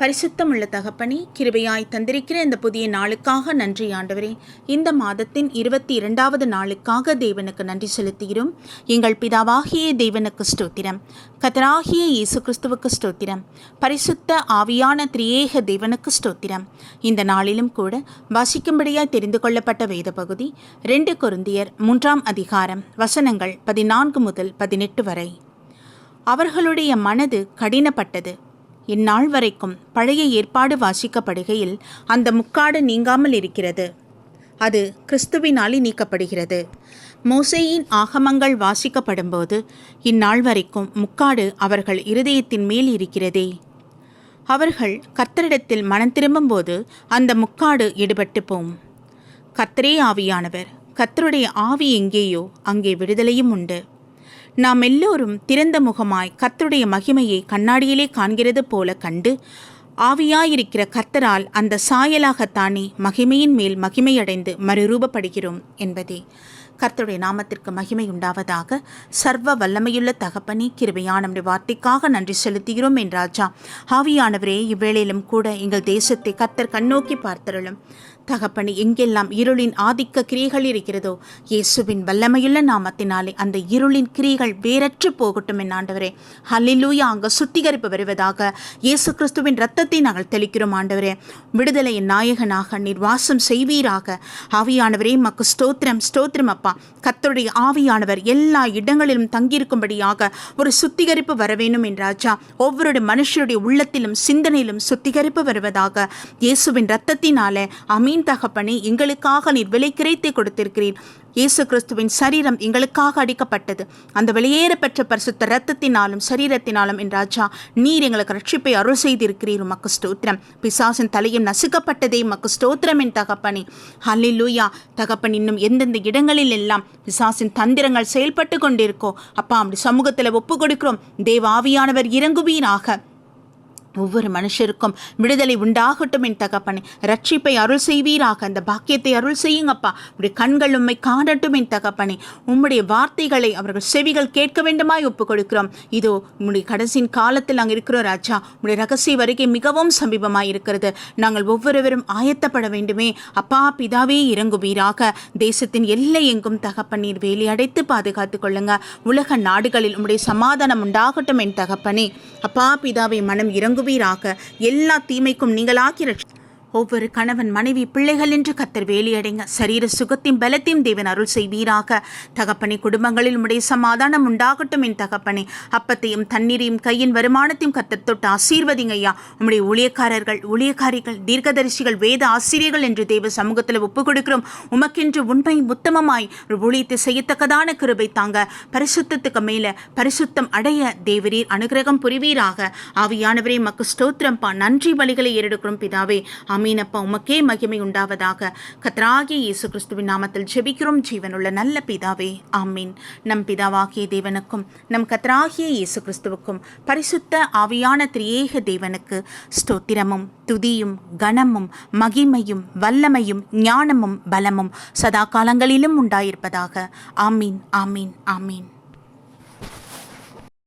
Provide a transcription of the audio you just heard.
பரிசுத்தம் உள்ள தகப்பனே கிருபையாய் தந்திருக்கிற இந்த புதிய நாளுக்காக நன்றி ஆண்டவரே. இந்த மாதத்தின் இருபத்தி இரண்டாவது நாளுக்காக தேவனுக்கு நன்றி செலுத்துகிறோம். எங்கள் பிதாவாகிய தேவனுக்கு ஸ்தோத்திரம். கத்தராகிய இயேசு கிறிஸ்துவுக்கு ஸ்தோத்திரம். பரிசுத்த ஆவியான திரியேக தேவனுக்கு ஸ்தோத்திரம். இந்த நாளிலும் கூட வாசிக்கும்படியாய் தெரிந்து கொள்ளப்பட்ட வேத பகுதி ரெண்டு கொருந்தியர் மூன்றாம் அதிகாரம் வசனங்கள் பதினான்கு முதல் பதினெட்டு வரை. அவர்களுடைய மனது கடினப்பட்டது. இந்நாள் வரைக்கும் பழைய ஏற்பாடு வாசிக்கப்படுகையில் அந்த முக்காடு நீங்காமல் இருக்கிறது. அது கிறிஸ்துவினாலே நீக்கப்படுகிறது. மோசையின் ஆகமங்கள் வாசிக்கப்படும்போது இந்நாள் வரைக்கும் முக்காடு அவர்கள் இருதயத்தின் மேல் இருக்கிறதே. அவர்கள் கர்த்தரிடத்தில் மனம் திரும்பும்போது அந்த முக்காடு எடுபட்டு போம். கர்த்தரே ஆவியானவர் கர்த்தருடைய ஆவி எங்கேயோ அங்கே விடுதலையும் உண்டு. நாம் எல்லோரும் திறந்த முகமாய் கர்த்தருடைய மகிமையை கண்ணாடியிலே காண்கிறது போல கண்டு ஆவியாயிருக்கிற கர்த்தரால் அந்த சாயலாகத்தானே மகிமையின் மேல் மகிமையடைந்து மறுரூபப்படுகிறோம் என்பதே. கர்த்தருடைய நாமத்திற்கு மகிமை உண்டாவதாக. சர்வ வல்லமையுள்ள தகப்பனி கிருபையான நம்முடைய வார்த்தைக்காக நன்றி செலுத்துகிறோம் என் ராஜா. ஆவியானவரே இவ்வேளையிலும் கூட எங்கள் தேசத்தை கர்த்தர் கண்ணோக்கி பார்த்தருளும். தகப்பனி எங்கெல்லாம் இருளின் ஆதிக்க கிரியைகள் இருக்கிறதோ இயேசுவின் வல்லமையுள்ள நாமத்தினாலே அந்த இருளின் கிரியைகள் வேறற்று போகட்டும் என் ஆண்டவரே. ஹல்லிலூயா அங்கு சுத்திகரிப்பு வருவதாக இயேசு கிறிஸ்துவின் ரத்தத்தை நாங்கள் தெளிக்கிறோம் ஆண்டவரே. விடுதலையின் நாயகனாக நிர்வாசம் செய்வீராக. ஆவியானவரே மக்கு ஸ்தோத்திரம் ஸ்தோத்திரம் அப்பா. கத்தருடைய ஆவியானவர் எல்லா இடங்களிலும் தங்கியிருக்கும்படியாக ஒரு சுத்திகரிப்பு வர வேண்டும் என்றாச்சா ஒவ்வொரு மனுஷருடைய உள்ளத்திலும் சிந்தனையிலும் சுத்திகரிப்பு வருவதாக இயேசுவின் ரத்தத்தினாலே அமீன் தகப்பனை எங்களுக்காக நீர் விலை கிடைத்து கொடுத்திருக்கிறீர். இயேசு கிறிஸ்துவின் சரீரம் எங்களுக்காக அடிக்கப்பட்டது. அந்த வெளியேற பெற்ற பரிசுத்த ரத்தத்தினாலும் சரீரத்தினாலும் என் ராஜா நீர் எங்களுக்கு ரட்சிப்பை அருள் செய்திருக்கிறீர். உமக்கு ஸ்தோத்திரம். பிசாசின் தலையும் நசுக்கப்பட்டதே. உமக்கு ஸ்தோத்திரம் என் தகப்பனே. ஹல்லிலூயா தகப்பன் இன்னும் எந்தெந்த இடங்களில் எல்லாம் பிசாசின் தந்திரங்கள் செயல்பட்டு கொண்டிருக்கோ அப்பா அப்படி சமூகத்தில் ஒப்பு கொடுக்கிறோம். தேவ ஆவியானவர் இறங்குவீராக. ஒவ்வொரு மனுஷருக்கும் விடுதலை உண்டாகட்டும் என் தகப்பனே. ரட்சிப்பை அருள் செய்வீராக. அந்த பாக்கியத்தை அருள் செய்யுங்கப்பா. உடைய கண்கள் உண்மை காணட்டும் என் தகப்பனே. உம்முடைய வார்த்தைகளை அவர்கள் செவிகள் கேட்க வேண்டுமாய் ஒப்புக் கொடுக்கிறோம் இதோ உம்முடைய கடைசியின் காலத்தில் நாங்கள் இருக்கிறோம் ராஜா. உம்முடைய ரகசிய வருகை மிகவும் சமீபமாய் இருக்கிறது. நாங்கள் ஒவ்வொருவரும் ஆயத்தப்பட வேண்டுமே. அப்பா பிதாவே இறங்குவீராக. தேசத்தின் எல்லை எங்கும் தகப்பன்னீர் வேலி அடைத்து பாதுகாத்துக் கொள்ளுங்க. உலக நாடுகளில் உம்முடைய சமாதானம் உண்டாகட்டும் என் தகப்பனே. அப்பா பிதாவை மனம் இறங்கு இறங்குவீராக எல்லா தீமைக்கும் நீங்களாக்கி ஒவ்வொரு கணவன் மனைவி பிள்ளைகள் என்று கத்தர் வேலியடைங்க. சரீர சுகத்தையும் பலத்தையும் தேவன் அருள் செய்வீராக. தகப்பனை குடும்பங்களில் உடைய சமாதானம் உண்டாகட்டும் என் தகப்பனே. அப்பத்தையும் தண்ணீரையும் கையின் வருமானத்தையும் கத்தர் தொட்டு ஆசீர்வதிங்க ஐயா. உம்முடைய ஊழியக்காரர்கள் ஊழியக்காரிகள் தீர்க்கதரிசிகள் வேத ஆசிரியர்கள் என்று தேவ சமூகத்தில் ஒப்புக் கொடுக்கிறோம் உமக்கென்று உண்மை உத்தமமாய் ஒரு ஊழியத்தை செய்யத்தக்கதான கிருபை தாங்க. பரிசுத்தத்துக்கு மேல பரிசுத்தம் அடைய தேவரீர் அனுகிரகம் புரிவீராக. ஆவியானவரே மக்கு ஸ்தோத்திரம் பா நன்றி வழிகளை ஏறெடுக்கிறோம் பிதாவே. அமீனப்பா உமக்கே மகிமை உண்டாவதாக கத்ராகிய இயேசு கிறிஸ்துவின் நாமத்தில் ஜெபிக்கிறோம். ஜீவனுள்ள நல்ல பிதாவே ஆமீன். நம் பிதாவாகிய தேவனுக்கும் நம் கத்ராகிய இயேசு கிறிஸ்துவுக்கும் பரிசுத்த ஆவியான திரியேக தேவனுக்கு ஸ்தோத்திரமும் துதியும் கனமும் மகிமையும் வல்லமையும் ஞானமும் பலமும் சதா காலங்களிலும் உண்டாயிருப்பதாக. ஆமீன் ஆமீன் ஆமீன்.